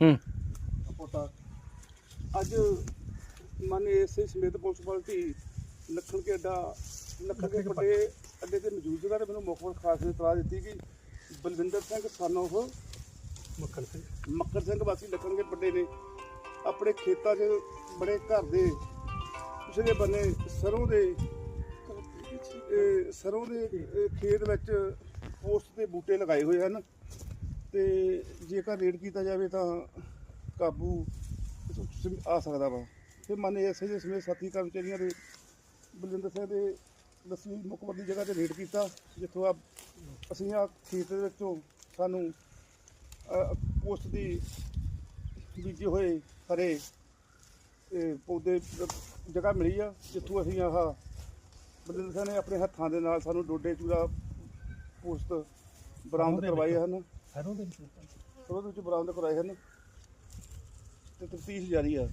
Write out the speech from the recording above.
ਹੂੰ। ਪੋਤਾ ਅੱਜ ਮਾਨੇ ਐਸਏ ਸਮੇਤ ਪੁਲਿਸ ਪਾਰਟੀ ਲੱਖਣ ਕੇ ਅੱਡਾ ਲੱਖਣ ਕੇ ਪੱਟੇ ਅੱਡੇ ਤੇ ਮੌਜੂਦ ਸੀਗਾ ਤੇ ਮੈਨੂੰ ਮੁੱਖ ਮੰਤਰੀ ਖਾਸ ਨੇ ਇਤਲਾਹ ਦਿੱਤੀ ਕਿ ਬਲਵਿੰਦਰ ਸਿੰਘ ਸਾਨੂੰ ਉਹ ਮੱਕੜ ਸਿੰਘ। ਮੱਕਰ ਸਿੰਘ ਵਾਸੀ ਲੱਖਣ ਕੇ ਪੱਟੇ ਨੇ। ਆਪਣੇ ਖੇਤਾਂ 'ਚ ਬੜੇ ਘਰ ਦੇ ਪਿਛਲੇ ਬੰਨੇ ਸਰੋਂ ਦੇ ਇਹ ਸਰੋਂ ਦੇ ਖੇਤ ਵਿੱਚ ਪੋਸਟ ਦੇ ਬੂਟੇ ਲਗਾਏ ਹੋਏ ਹਨ। ਤੇ ਜੇਕਰ ਰੇਡ ਕੀਤਾ ਜਾਵੇ ਤਾਂ ਕਾਬੂ ਆ ਸਕਦਾ ਵਾ। ਤੇ ਮਨ ਐਸੇ ਦੇ ਸਮੇਤ ਸਾਥੀ ਕਰਮਚਾਰੀਆਂ ਦੇ ਬਲਵਿੰਦਰ ਸਿੰਘ ਦੇ ਦਸਵੀਂ ਮੁਕਬਰ ਦੀ ਜਗ੍ਹਾ ਤੇ ਰੇਡ ਕੀਤਾ ਜਿੱਥੋਂ ਆ ਅਸੀਂ ਆ ਖੇਤ ਦੇ ਵਿੱਚੋਂ ਸਾਨੂੰ ਪੋਸਟ ਦੀ ਬੀਜੇ ਹੋਏ ਹਰੇ ਪੌਦੇ ਜਗ੍ਹਾ ਮਿਲੀ ਆ ਜਿੱਥੋਂ ਅਸੀਂ ਆਹ ਬਲਵਿੰਦਰ ਸਿੰਘ ਨੇ ਆਪਣੇ ਹੱਥਾਂ ਦੇ ਨਾਲ ਸਾਨੂੰ ਡੋਡੇ ਚੂੜਾ ਪੋਸਟ ਬਰਾਮਦ ਕਰਵਾਏ ਹਨ। ਸਰੋਂ ਦੇ ਵਿੱਚ ਉਹਦੇ ਵਿੱਚ ਬਰਾਮਦ ਕਰਾਏ ਹਨ। ਤੇ ਤਫਤੀਸ਼ ਜਾਰੀ ਆ।